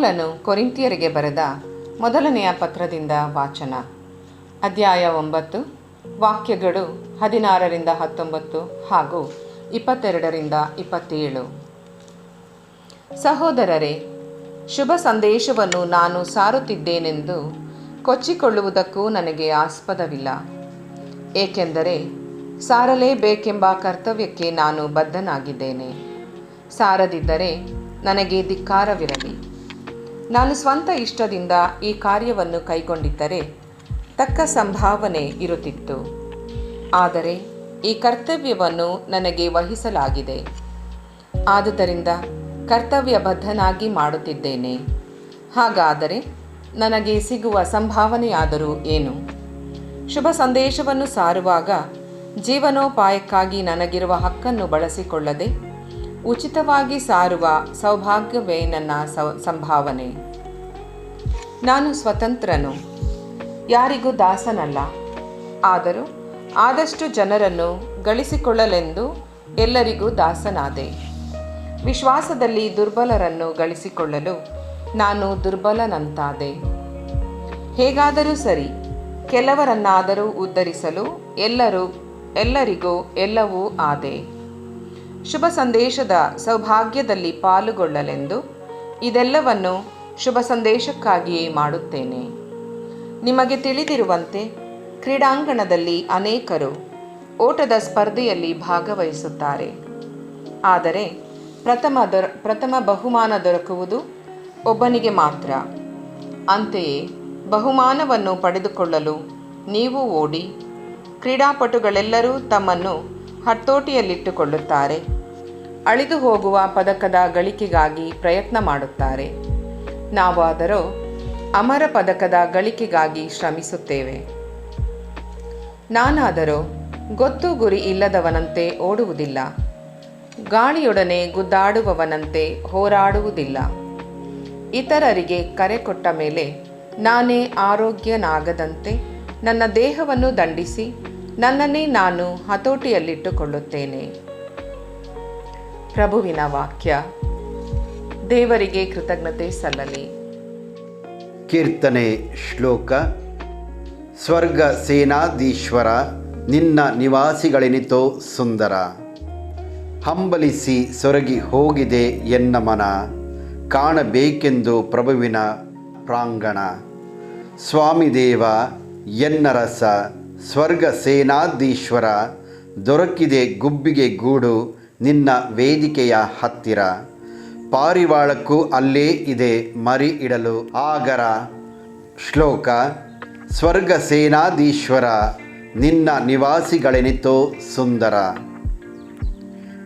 ಪೌಲನು ಕೊರಿಂತಿಯರಿಗೆ ಬರೆದ ಮೊದಲನೆಯ ಪತ್ರದಿಂದ ವಾಚನ. ಅಧ್ಯಾಯ ಒಂಬತ್ತು, ವಾಕ್ಯಗಳು ಹದಿನಾರರಿಂದ ಹತ್ತೊಂಬತ್ತು ಹಾಗೂ ಇಪ್ಪತ್ತೆರಡರಿಂದ ಇಪ್ಪತ್ತೇಳು. ಸಹೋದರರೇ, ಶುಭ ಸಂದೇಶವನ್ನು ನಾನು ಸಾರುತ್ತಿದ್ದೇನೆಂದು ಕೊಚ್ಚಿಕೊಳ್ಳುವುದಕ್ಕೂ ನನಗೆ ಆಸ್ಪದವಿಲ್ಲ. ಏಕೆಂದರೆ ಸಾರಲೇಬೇಕೆಂಬ ಕರ್ತವ್ಯಕ್ಕೆ ನಾನು ಬದ್ಧನಾಗಿದ್ದೇನೆ. ಸಾರದಿದ್ದರೆ ನನಗೆ ಧಿಕ್ಕಾರವಿರಲಿ. ನಾನು ಸ್ವಂತ ಇಷ್ಟದಿಂದ ಈ ಕಾರ್ಯವನ್ನು ಕೈಗೊಂಡಿದ್ದರೆ ತಕ್ಕ ಸಂಭಾವನೆ ಇರುತ್ತಿತ್ತು. ಆದರೆ ಈ ಕರ್ತವ್ಯವನ್ನು ನನಗೆ ವಹಿಸಲಾಗಿದೆ. ಆದುದರಿಂದ ಕರ್ತವ್ಯಬದ್ಧನಾಗಿ ಮಾಡುತ್ತಿದ್ದೇನೆ. ಹಾಗಾದರೆ ನನಗೆ ಸಿಗುವ ಸಂಭಾವನೆಯಾದರೂ ಏನು? ಶುಭ ಸಂದೇಶವನ್ನು ಸಾರುವಾಗ ಜೀವನೋಪಾಯಕ್ಕಾಗಿ ನನಗಿರುವ ಹಕ್ಕನ್ನು ಬಳಸಿಕೊಳ್ಳದೆ ಉಚಿತವಾಗಿ ಸಾರುವ ಸೌಭಾಗ್ಯವೇ ನನ್ನ ಸಂಭಾವನೆ. ನಾನು ಸ್ವತಂತ್ರನು, ಯಾರಿಗೂ ದಾಸನಲ್ಲ. ಆದರೂ ಆದಷ್ಟು ಜನರನ್ನು ಗಳಿಸಿಕೊಳ್ಳಲೆಂದು ಎಲ್ಲರಿಗೂ ದಾಸನಾದೆ. ವಿಶ್ವಾಸದಲ್ಲಿ ದುರ್ಬಲರನ್ನು ಗಳಿಸಿಕೊಳ್ಳಲು ನಾನು ದುರ್ಬಲನಂತಾದೆ. ಹೇಗಾದರೂ ಸರಿ, ಕೆಲವರನ್ನಾದರೂ ಉದ್ಧರಿಸಲು ಎಲ್ಲರೂ, ಎಲ್ಲರಿಗೂ ಎಲ್ಲವೂ ಆದೆ. ಶುಭ ಸಂದೇಶದ ಸೌಭಾಗ್ಯದಲ್ಲಿ ಪಾಲುಗೊಳ್ಳಲೆಂದು ಇದೆಲ್ಲವನ್ನು ಶುಭ ಸಂದೇಶಕ್ಕಾಗಿಯೇ ಮಾಡುತ್ತೇನೆ. ನಿಮಗೆ ತಿಳಿದಿರುವಂತೆ ಕ್ರೀಡಾಂಗಣದಲ್ಲಿ ಅನೇಕರು ಓಟದ ಸ್ಪರ್ಧೆಯಲ್ಲಿ ಭಾಗವಹಿಸುತ್ತಾರೆ. ಆದರೆ ಪ್ರಥಮ ದೊರ, ಪ್ರಥಮ ಬಹುಮಾನ ದೊರಕುವುದು ಒಬ್ಬನಿಗೆ ಮಾತ್ರ. ಅಂತೆಯೇ ಬಹುಮಾನವನ್ನು ಪಡೆದುಕೊಳ್ಳಲು ನೀವು ಓಡಿ ಕ್ರೀಡಾಪಟುಗಳೆಲ್ಲರೂ ತಮ್ಮನ್ನು ಹತೋಟಿಯಲ್ಲಿಟ್ಟುಕೊಳ್ಳುತ್ತಾರೆ. ಅಳಿದು ಹೋಗುವ ಪದಕದ ಗಳಿಕೆಗಾಗಿ ಪ್ರಯತ್ನ ಮಾಡುತ್ತಾರೆ. ನಾವಾದರೂ ಅಮರ ಪದಕದ ಗಳಿಕೆಗಾಗಿ ಶ್ರಮಿಸುತ್ತೇವೆ. ನಾನಾದರೂ ಗೊತ್ತು ಗುರಿ ಇಲ್ಲದವನಂತೆ ಓಡುವುದಿಲ್ಲ. ಗಾಳಿಯೊಡನೆ ಗುದ್ದಾಡುವವನಂತೆ ಹೋರಾಡುವುದಿಲ್ಲ. ಇತರರಿಗೆ ಕರೆ ಕೊಟ್ಟ ಮೇಲೆ ನಾನೇ ಆರೋಗ್ಯನಾಗದಂತೆ ನನ್ನ ದೇಹವನ್ನು ದಂಡಿಸಿ ನನ್ನನ್ನೇ ನಾನು ಹತೋಟಿಯಲ್ಲಿಟ್ಟುಕೊಳ್ಳುತ್ತೇನೆ. ಪ್ರಭುವಿನ ವಾಕ್ಯ, ದೇವರಿಗೆ ಕೃತಜ್ಞತೆ ಸಲ್ಲಲಿ. ಕೀರ್ತನೆ ಶ್ಲೋಕ, ಸ್ವರ್ಗ ಸೇನಾಧೀಶ್ವರ, ನಿನ್ನ ನಿವಾಸಿಗಳೆನಿತೋ ಸುಂದರ. ಹಂಬಲಿಸಿ ಸೊರಗಿ ಹೋಗಿದೆ ಎನ್ನ ಮನ, ಕಾಣಬೇಕೆಂದು ಪ್ರಭುವಿನ ಪ್ರಾಂಗಣ. ಸ್ವಾಮಿದೇವ ಎನ್ನ ರಸ, ಸ್ವರ್ಗ ಸೇನಾಧೀಶ್ವರ, ದೊರಕಿದೆ ಗುಬ್ಬಿಗೆ ಗೂಡು ನಿನ್ನ ವೇದಿಕೆಯ ಹತ್ತಿರ. ಪಾರಿವಾಳಕ್ಕೂ ಅಲ್ಲೇ ಇದೆ ಮರಿ ಇಡಲು ಆಗರ. ಶ್ಲೋಕ, ಸ್ವರ್ಗ ಸೇನಾಧೀಶ್ವರ, ನಿನ್ನ ನಿವಾಸಿಗಳೆನಿತೋ ಸುಂದರ.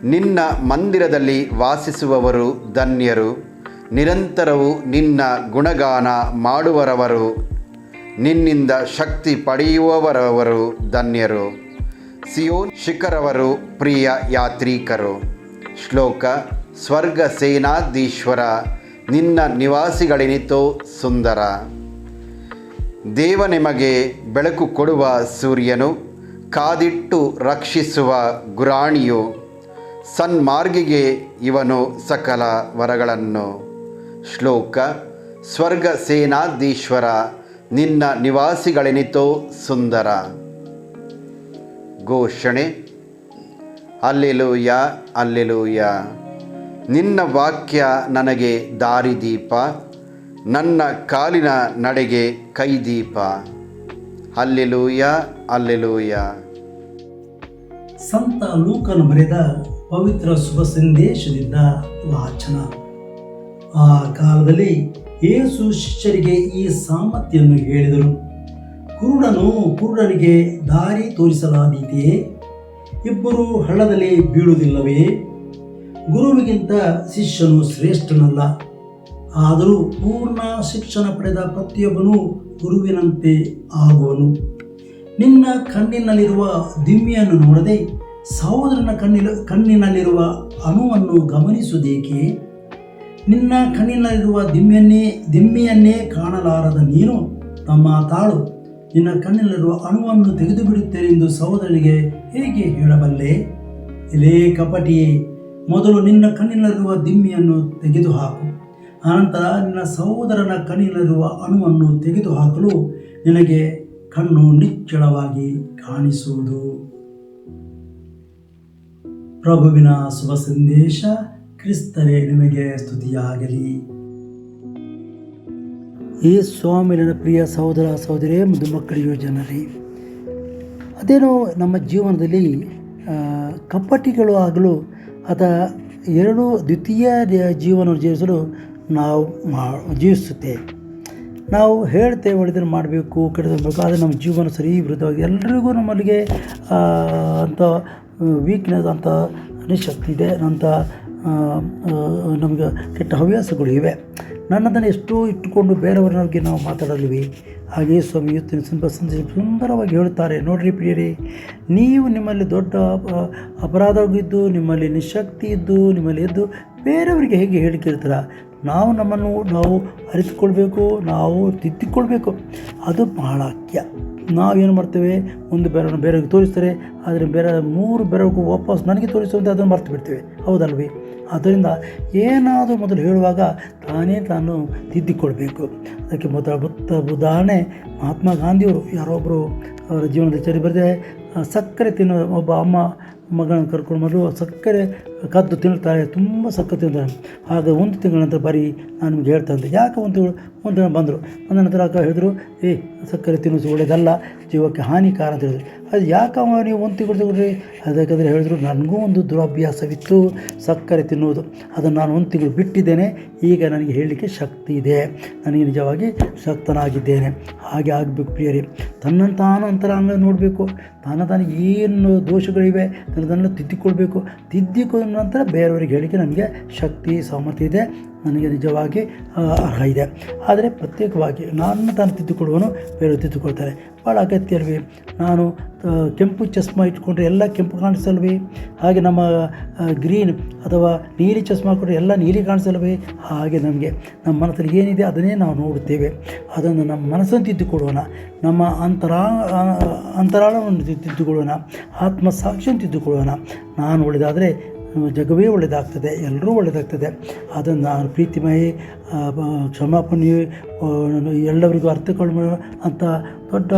ನಿನ್ನ ಮಂದಿರದಲ್ಲಿ ವಾಸಿಸುವವರು ಧನ್ಯರು. ನಿರಂತರವು ನಿನ್ನ ಗುಣಗಾನ ಮಾಡುವರವರು. ನಿನ್ನಿಂದ ಶಕ್ತಿ ಪಡೆಯುವವರವರು ಧನ್ಯರು. ಸಿಯೋನ್ ಶಿಖರವರು ಪ್ರಿಯ ಯಾತ್ರಿಕರು. ಶ್ಲೋಕ, ಸ್ವರ್ಗ ಸೇನಾಧೀಶ್ವರ, ನಿನ್ನ ನಿವಾಸಿಗಳೆನಿತೋ ಸುಂದರ. ದೇವ ನಿಮಗೆ ಬೆಳಕು ಕೊಡುವ ಸೂರ್ಯನು, ಕಾದಿಟ್ಟು ರಕ್ಷಿಸುವ ಗುರಾಣಿಯು, ಸನ್ಮಾರ್ಗಿಗೆ ಇವನು ಸಕಲ ವರಗಳನ್ನು. ಶ್ಲೋಕ, ಸ್ವರ್ಗ ಸೇನಾಧೀಶ್ವರ, ನಿನ್ನ ನಿವಾಸಿಗಳೆನಿತೋ ಸುಂದರ. ಘೋಷಣೆ. ಅಲ್ಲೆಲೂಯ ಅಲ್ಲೆಲೂಯ ನಿನ್ನ ವಾಕ್ಯ ನನಗೆ ದಾರಿದೀಪ, ನನ್ನ ಕಾಲಿನ ನಡೆಗೆ ಕೈದೀಪ. ಅಲ್ಲೆಲೂಯ ಅಲ್ಲೆಲೂಯ ಸಂತ ಲೂಕನು ಬರೆದ ಪವಿತ್ರ ಶುಭ ಸಂದೇಶದಿಂದ ವಾಚನ. ಆ ಕಾಲದಲ್ಲಿ ಯೇಸು ಶಿಷ್ಯರಿಗೆ ಈ ಸಾಮರ್ಥ್ಯವನ್ನು ಹೇಳಿದರು. ಕುರುಡನು ಕುರುಡನಿಗೆ ದಾರಿ ತೋರಿಸಲಾದೀತೆಯೇ ಇಬ್ಬರು ಹಳ್ಳದಲ್ಲಿ ಬೀಳುವುದಿಲ್ಲವೇ? ಗುರುವಿಗಿಂತ ಶಿಷ್ಯನು ಶ್ರೇಷ್ಠನಲ್ಲ. ಆದರೂ ಪೂರ್ಣ ಶಿಕ್ಷಣ ಪಡೆದ ಪ್ರತಿಯೊಬ್ಬನು ಗುರುವಿನಂತೆ ಆಗುವನು. ನಿನ್ನ ಕಣ್ಣಿನಲ್ಲಿರುವ ದಿಮ್ಮಿಯನ್ನು ನೋಡದೆ ಸಹೋದರನ ಕಣ್ಣಿನ ಕಣ್ಣಿನಲ್ಲಿರುವ ಅಣುವನ್ನು ಗಮನಿಸುವುದೇಕೆ? ನಿನ್ನ ಕಣ್ಣಿನಲ್ಲಿರುವ ದಿಮ್ಮಿಯನ್ನೇ ದಿಮ್ಮಿಯನ್ನೇ ಕಾಣಲಾರದ ನೀನು ತಮ್ಮ ತಾಳು. ನಿನ್ನ ಕಣ್ಣಿನಲ್ಲಿರುವ ಅಣುವನ್ನು ತೆಗೆದು ಬಿಡುತ್ತೇನೆ ಎಂದು ಸಹೋದರನಿಗೆ ಹೇಗೆ ಹೇಳಬಲ್ಲೆ? ಎಲೇ ಕಪಟಿಯೇ, ಮೊದಲು ನಿನ್ನ ಕಣ್ಣಿನಲ್ಲಿರುವ ದಿಮ್ಮಿಯನ್ನು ತೆಗೆದುಹಾಕು. ಆನಂತರ ನಿನ್ನ ಸಹೋದರನ ಕಣ್ಣಿನಲ್ಲಿರುವ ಅಣುವನ್ನು ತೆಗೆದುಹಾಕಲು ನಿನಗೆ ಕಣ್ಣು ನಿಚ್ಚಳವಾಗಿ ಕಾಣಿಸುವುದು. ಪ್ರಭುವಿನ ಶುಭ ಸಂದೇಶ ಕ್ರಿಸ್ತರೇ ನಿಮಗೆ ಸ್ತುತಿಯಾಗಲಿ. ಈ ಸ್ವಾಮಿ ನನ್ನ ಪ್ರಿಯ ಸಹೋದರ ಸಹೋದರಿ ಮತ್ತು ಮಕ್ಕಳ ಅದೇನೋ ನಮ್ಮ ಜೀವನದಲ್ಲಿ ಕಪಟಿಗಳು ಆಗಲು ಅಥವಾ ಎರಡು ದ್ವಿತೀಯ ಜೀವನ ಜೀವನವನ್ನು ಜೀವಿಸಲು ನಾವು ಮಾ ಜೀವಿಸುತ್ತೇವೆ ನಾವು ಹೇಳ್ತೇವೆ ಒಳ್ಳೆದನ್ನು ಮಾಡಬೇಕು ಕೆಟ್ಟದ್ದು ಆದರೆ ನಮ್ಮ ಜೀವನ ಸರಿ ವಿರುದ್ಧವಾಗಿ ಎಲ್ರಿಗೂ ನಮ್ಮಲ್ಲಿಗೆ ಅಂಥ ವೀಕ್ನೆಸ್ ಅಂತ ಅನಿಶಕ್ತಿ ಇದೆ, ಅಂಥ ನಮಗೆ ಕೆಟ್ಟ ಹವ್ಯಾಸಗಳು ಇವೆ. ನನ್ನದನ್ನು ಎಷ್ಟೋ ಇಟ್ಟುಕೊಂಡು ಬೇರೆಯವರ ನಾವು ಮಾತಾಡಲಿವಿ. ಹಾಗೆ ಸ್ವಾಮಿ ಇವತ್ತಿನ ತುಂಬ ಸುಂದರವಾಗಿ ಹೇಳುತ್ತಾರೆ. ನೋಡ್ರಿ ಪ್ರಿಯರಿ, ನೀವು ನಿಮ್ಮಲ್ಲಿ ದೊಡ್ಡ ಅಪ- ಅಪರಾಧವಾಗಿದ್ದು ನಿಮ್ಮಲ್ಲಿ ನಿಶಕ್ತಿ ಇದ್ದು, ನಿಮ್ಮಲ್ಲಿ ಎದ್ದು ಬೇರೆಯವರಿಗೆ ಹೇಗೆ ಹೇಳಿಕಿರ್ತೀರ ನಾವು ನಮ್ಮನ್ನು ನಾವು ಅರಿತುಕೊಳ್ಬೇಕು, ನಾವು ತಿದ್ದಿಕೊಳ್ಬೇಕು. ಅದು ಬಹಳ ಮುಖ್ಯ ನಾವೇನು ಮಾಡ್ತೇವೆ? ಒಂದು ಬೆರವನ್ನು ಬೇರೆಯವ್ರಿಗೆ ತೋರಿಸ್ತಾರೆ, ಆದರೆ ಬೇರೆ ಮೂರು ಬೆರವಕ್ಕೂ ವಾಪಸ್ ನನಗೆ ತೋರಿಸುವಂತೆ ಅದನ್ನು ಮರ್ತು ಬಿಡ್ತೇವೆ. ಹೌದಲ್ವೇ? ಆದ್ದರಿಂದ ಏನಾದರೂ ಮೊದಲು ಹೇಳುವಾಗ ತಾನೇ ತಾನು ತಿದ್ದಿಕೊಳ್ಬೇಕು. ಅದಕ್ಕೆ ಮೊದಲ ಬುತ್ತ ಉದಾಹರಣೆ ಮಹಾತ್ಮ ಗಾಂಧಿಯವರು. ಯಾರೊಬ್ಬರು ಅವರ ಜೀವನದ ಚರಿ ಬರೆದೇ ಸಕ್ಕರೆ ತಿನ್ನೋ ಒಬ್ಬ ಅಮ್ಮ ಮಗನ ಕರ್ಕೊಂಡು ಮೊದಲು ಸಕ್ಕರೆ ಕದ್ದು ತಿನ್ನುತ್ತಾರೆ, ತುಂಬ ಸಖತ್ ತಿಂತಾರೆ ಆಗ ಒಂದು ತಿಂಗಳ ನಂತರ ಬರೀ ನಾನು ನಿಮ್ಗೆ ಹೇಳ್ತಾ ಇದ್ದೆ ಯಾಕೆ ಒಂದು ತಿಂಗಳು? ಒಂದು ದಿನ ಬಂದರು. ಬಂದ ನಂತರ ಅಕ್ಕ ಹೇಳಿದ್ರು, ಏ, ಸಕ್ಕರೆ ತಿನ್ನಿಸಿ ಒಳ್ಳೆಯದಲ್ಲ ಜೀವಕ್ಕೆ ಹಾನಿಕಾರ ಅಂತ ಹೇಳಿದ್ರು. ಅದು ಯಾಕಮ್ಮ ನೀವು ಒಂದು ತಿಂಗಳು ತಗೊಳ್ರಿ ಅದಕ್ಕಾದ್ರೆ ಹೇಳಿದ್ರು, ನನಗೂ ಒಂದು ದುರಭ್ಯಾಸವಿತ್ತು, ಸಕ್ಕರೆ ತಿನ್ನುವುದು. ಅದನ್ನು ನಾನು ಒಂದು ತಿಂಗಳು ಬಿಟ್ಟಿದ್ದೇನೆ, ಈಗ ನನಗೆ ಹೇಳಲಿಕ್ಕೆ ಶಕ್ತಿ ಇದೆ. ನನಗೆ ನಿಜವಾಗಿ ಶಕ್ತನಾಗಿದ್ದೇನೆ. ಹಾಗೆ ಆಗಬೇಕು ಪ್ರಿಯರಿ. ತನ್ನ ತಾನು ಅಂತರಾಂಗ ನೋಡಬೇಕು. ತನ್ನ ತಾನು ಏನು ದೋಷಗಳಿವೆ ತನ್ನದನ್ನು ತಿದ್ದಿಕೊಳ್ಬೇಕು. ತಿದ್ದಿಕೊಂಡ ನಂತರ ಬೇರೆಯವರಿಗೆ ಹೇಳಿಕೆ ನನಗೆ ಶಕ್ತಿ, ಸಾಮರ್ಥ್ಯ ಇದೆ, ನನಗೆ ನಿಜವಾಗಿ ಅರ್ಹ ಇದೆ. ಆದರೆ ಪ್ರತ್ಯೇಕವಾಗಿ ನಾನು ತಾನು ತಿದ್ದುಕೊಳ್ಳುವನು ಬೇರೆಯವರು ತಿದ್ದುಕೊಳ್ತಾರೆ. ಭಾಳ ಅಗತ್ಯ ಅಲ್ವಿ ನಾನು ಕೆಂಪು ಚಸ್ಮಾ ಇಟ್ಕೊಂಡ್ರೆ ಎಲ್ಲ ಕೆಂಪು ಕಾಣಿಸಲ್ವಿ? ಹಾಗೆ ನಮ್ಮ ಗ್ರೀನ್ ಅಥವಾ ನೀಲಿ ಚಸ್ಮಾ ಹಾಕೊಂಡ್ರೆ ಎಲ್ಲ ನೀಲಿ ಕಾಣಿಸಲ್ವಿ? ಹಾಗೆ ನಮಗೆ, ನಮ್ಮ ಮನಸ್ಸಲ್ಲಿ ಏನಿದೆ ಅದನ್ನೇ ನಾವು ನೋಡುತ್ತೇವೆ. ಅದನ್ನು ನಮ್ಮ ಮನಸ್ಸನ್ನು ತಿದ್ದುಕೊಳ್ಳೋಣ. ನಮ್ಮ ಅಂತರಾ ಅಂತರಾಳವನ್ನು ತಿದ್ದು- ತಿದ್ದುಕೊಳ್ಳೋಣ. ಆತ್ಮ ಸಾಕ್ಷಿಯನ್ನು ತಿದ್ದುಕೊಳ್ಳೋಣ. ನಾನು ಒಳ್ಳೆಯದಾದರೆ ಜಗವೇ ಒಳ್ಳೆಯದಾಗ್ತದೆ, ಎಲ್ಲರೂ ಒಳ್ಳೆಯದಾಗ್ತದೆ. ಅದನ್ನು ನಾನು ಪ್ರೀತಿಮಯಿ ಕ್ಷಮಾಪಣೆ ಎಲ್ಲರಿಗೂ ಅರ್ಥಕೊಳ್ಳ ಅಂತ ದೊಡ್ಡ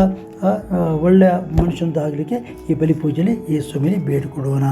ಒಳ್ಳೆಯ ಮನುಷ್ಯನದಾಗಲಿಕ್ಕೆ ಈ ಬಲಿ ಪೂಜೆಯಲ್ಲಿ ಯೇಸು ಮೇಲೆ ಬೇಡಿಕೊಡೋಣ